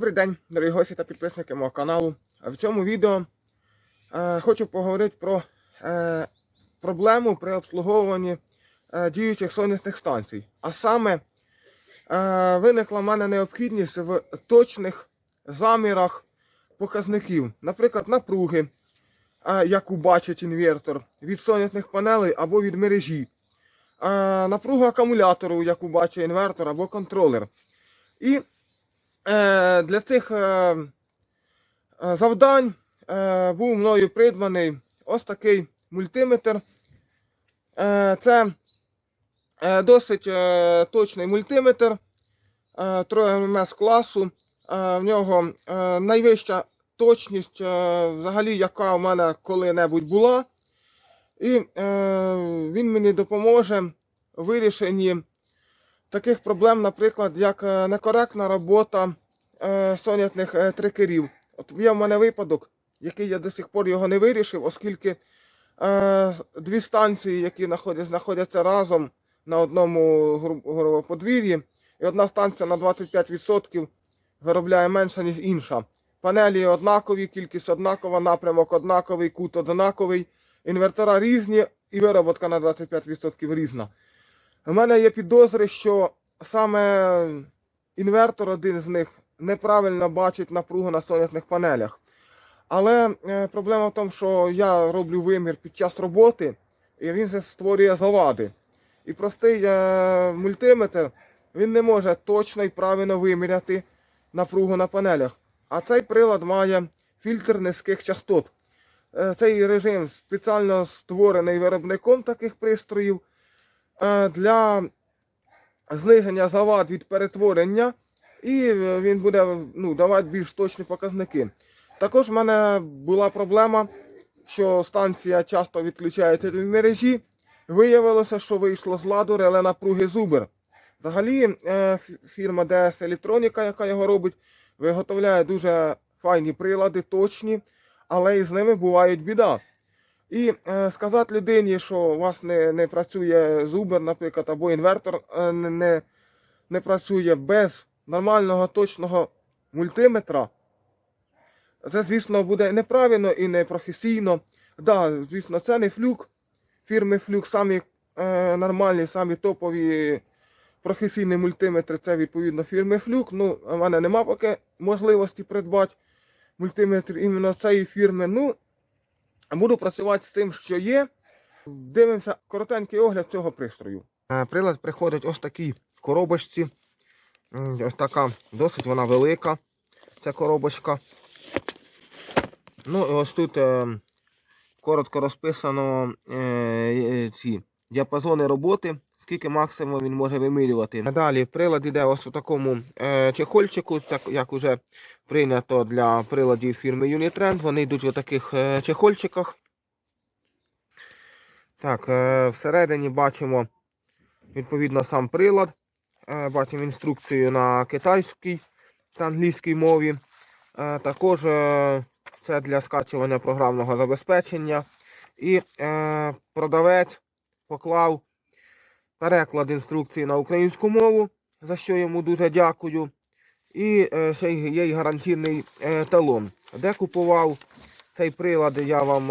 Добрий день, дорогі гості та підписники мого каналу. В цьому відео е, хочу поговорити про е, проблему при обслуговуванні е, діючих сонячних станцій. А саме е, виникла в мене необхідність в точних замірах показників, наприклад, напруги, е, яку бачить інвертор від сонячних панелей або від мережі, е, напругу акумулятору, яку бачить інвертор або контролер. І для цих е, е, завдань е, був мною придбаний ось такий мультиметр. Е, це е, досить е, точний мультиметр е, 3 ММС класу. Е, в нього е, найвища точність, е, взагалі, яка в мене коли-небудь була. І е, він мені допоможе в вирішенні таких проблем, наприклад, як е, некоректна робота е, сонячних е, трекерів. От є в мене випадок, який я до сих пор його не вирішив, оскільки е, дві станції, які знаходяться, разом на одному подвір'ї, і одна станція на 25% виробляє менше, ніж інша. Панелі однакові, кількість однакова, напрямок однаковий, кут однаковий, інвертора різні і вироботка на 25% різна. У мене є підозри, що саме інвертор один з них неправильно бачить напругу на сонячних панелях. Але е, проблема в тому, що я роблю вимір під час роботи, і він створює завади. І простий е, мультиметр він не може точно і правильно виміряти напругу на панелях. А цей прилад має фільтр низьких частот. Е, цей режим спеціально створений виробником таких пристроїв для зниження завад від перетворення, і е, він буде ну, давати більш точні показники. Також в мене була проблема, що станція часто відключається від мережі. Виявилося, що вийшло з ладу реле напруги Зубер. Взагалі, е, фірма DS Electronica, яка його робить, виготовляє дуже файні прилади, точні, але і з ними буває біда. І е, сказати людині, що у вас не, не працює зубер, наприклад, або інвертор не, не, не працює без нормального точного мультиметра, це, звісно, буде неправильно і непрофесійно. Да, звісно, це не флюк. Фірми флюк самі е, нормальні, самі топові професійні мультиметри, це відповідно фірми флюк. Ну, в мене нема поки можливості придбати мультиметр іменно цієї фірми. Ну, Буду працювати з тим, що є. Дивимося коротенький огляд цього пристрою. Е, Прилад приходить ось такій коробочці. Ось така, досить вона велика. Ця коробочка. Ну і ось тут е, коротко розписано е, е, ці діапазони роботи, скільки максимум він може вимірювати. Далі прилад йде ось у такому е, чехольчику, це як уже прийнято для приладів фірми Unitrend. Вони йдуть в таких е, чехольчиках. Так, е, всередині бачимо відповідно сам прилад. Е, бачимо інструкцію на китайській та англійській мові. Е, також е, це для скачування програмного забезпечення. І продавець поклав переклад інструкції на українську мову, за що йому дуже дякую. І ще є й гарантійний талон. Де купував цей прилад, я вам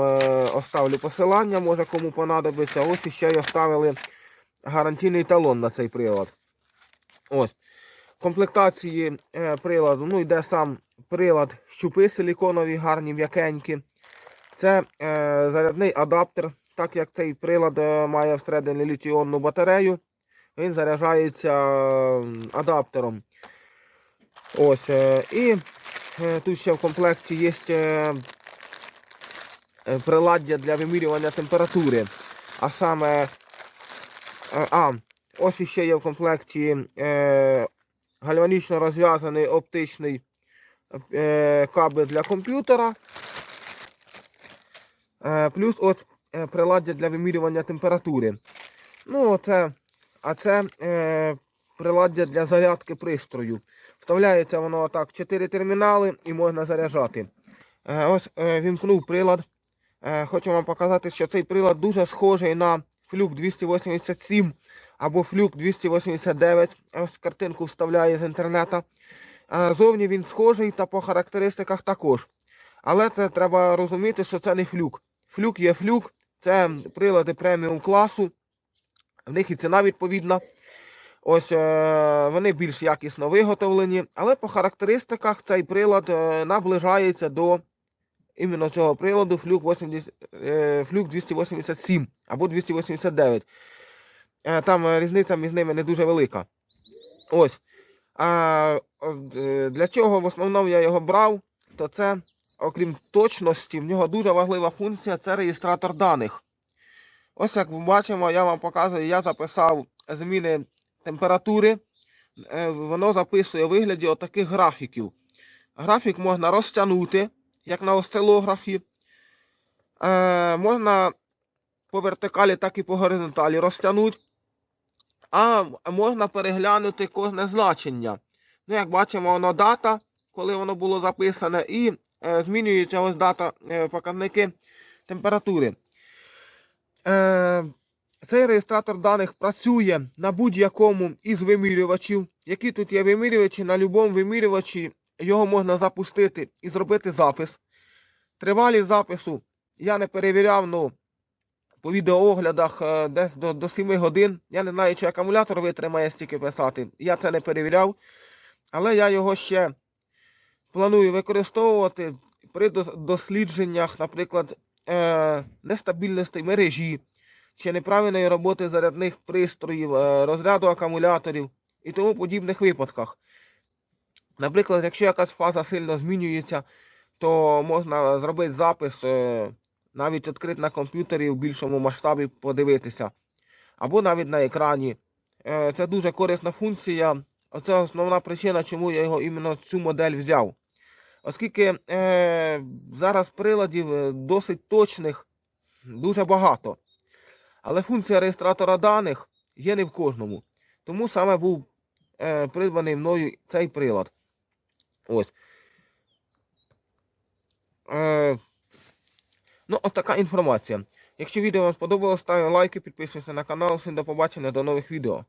оставлю посилання, може кому понадобиться. Ось іще й оставили гарантійний талон на цей прилад. Ось. В комплектації е, приладу ну, йде сам прилад, щупи силіконові, гарні, м'якенькі. Це е, зарядний адаптер, так як цей прилад е, має всередині літіонну батарею, він заряджається е, адаптером. Ось. Е, і е, тут ще в комплекті є е, е, приладдя для вимірювання температури. А саме. Е, а, ось іще є в комплекті е, гальванічно розв'язаний оптичний е, кабель для комп'ютера. Е, плюс от приладдя для вимірювання температури. Ну, це, а це е, приладдя для зарядки пристрою. Вставляється воно отак 4 термінали і можна заряджати. Е, ось е, вімкнув прилад. Е, хочу вам показати, що цей прилад дуже схожий на флюк 287 або флюк 289. Ось картинку вставляє з інтернету. Зовні він схожий та по характеристиках також. Але це треба розуміти, що це не флюк. Флюк є флюк, це прилади преміум класу. В них і ціна відповідна. Ось е, вони більш якісно виготовлені, але по характеристиках цей прилад е, наближається до іменно цього приладу Флюк 80, е, Флюк 287 або 289. Е, там е, різниця між ними не дуже велика. Ось. А е, для чого в основному я його брав, то це, окрім точності, в нього дуже важлива функція це реєстратор даних. Ось як ми бачимо, я вам показую, я записав зміни температури. Е, Воно записує у вигляді отаких графіків. Графік можна розтягнути, як на осцилографі. Е, можна по вертикалі, так і по горизонталі розтягнути. А можна переглянути кожне значення. Ну, як бачимо, воно дата, коли воно було записане, і е, змінюється ось дата е, показники температури. Е, цей реєстратор даних працює на будь-якому із вимірювачів. Які тут є вимірювачі, на будь-якому вимірювачі його можна запустити і зробити запис. Тривалість запису я не перевіряв, ну по відеооглядах е, десь до, до 7 годин. Я не знаю, чи акумулятор витримає стільки писати. Я це не перевіряв. Але я його ще планую використовувати при дослідженнях, наприклад, е, нестабільності мережі чи неправильної роботи зарядних пристроїв, е, розряду акумуляторів і тому подібних випадках. Наприклад, якщо якась фаза сильно змінюється, то можна зробити запис, е, навіть відкрити на комп'ютері в більшому масштабі подивитися, або навіть на екрані. Е, Це дуже корисна функція. Оце основна причина, чому я його іменно цю модель взяв. Оскільки е, зараз приладів е, досить точних дуже багато. Але функція реєстратора даних є не в кожному. Тому саме був е, придбаний мною цей прилад. Ось. Е, ну, ось така інформація. Якщо відео вам сподобалось, ставте лайки, підписуйтесь на канал. Всім до побачення, до нових відео.